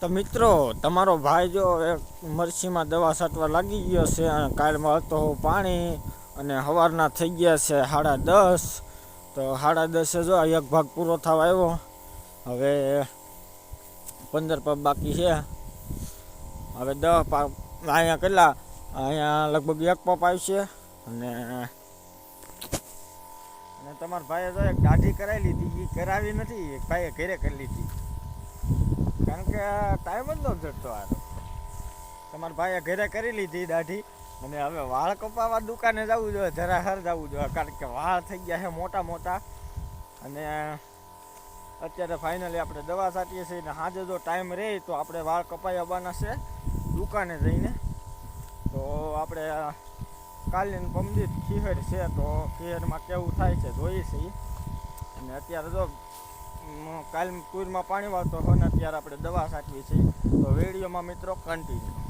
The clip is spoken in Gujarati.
તો મિત્રો, તમારો ભાઈ જો મરસીમાં દવા છાંટવા લાગી ગયો છે અને કાલ હતો પાણી અને સવારના થઈ ગયા છે સાડા દસ. તો સાડા દસે જો એક ભાગ પૂરો થવા આવ્યો. હવે પંદર પગ બાકી છે. હવે દસ પાક અહીંયા કેટલા? અહીંયા લગભગ એક પપ આવશે. અને અને તમારા ભાઈએ જો એક દાઢી કરાવી લીધી. એ કરાવી નથી ભાઈએ ઘરે કરી લીધી. ટાઈમ જ ન જડતો આ તમારા ભાઈએ ઘરે કરી લીધી દાઢી. અને હવે વાળ કપાવવા દુકાને જવું જોઈએ, જરા હર જવું જોઈએ, કારણ કે વાળ થઈ ગયા છે મોટા મોટા. અને અત્યારે ફાઇનલી આપણે દવા છાંટીએ છીએ ને સાંજે જો ટાઈમ રહે તો આપણે વાળ કપાઈ આવવાના છે દુકાને જઈને. તો આપણે કાલીન પમદીત ખીહર છે તો ખીહરમાં કેવું થાય છે, જોઈએ છીએ. અને અત્યારે જો કાલ કુરમાં પાણી વાળતો હોય ને અત્યારે આપણે દવા છાંટવી છે. તો વિડીયોમાં મિત્રો કન્ટિન્યુ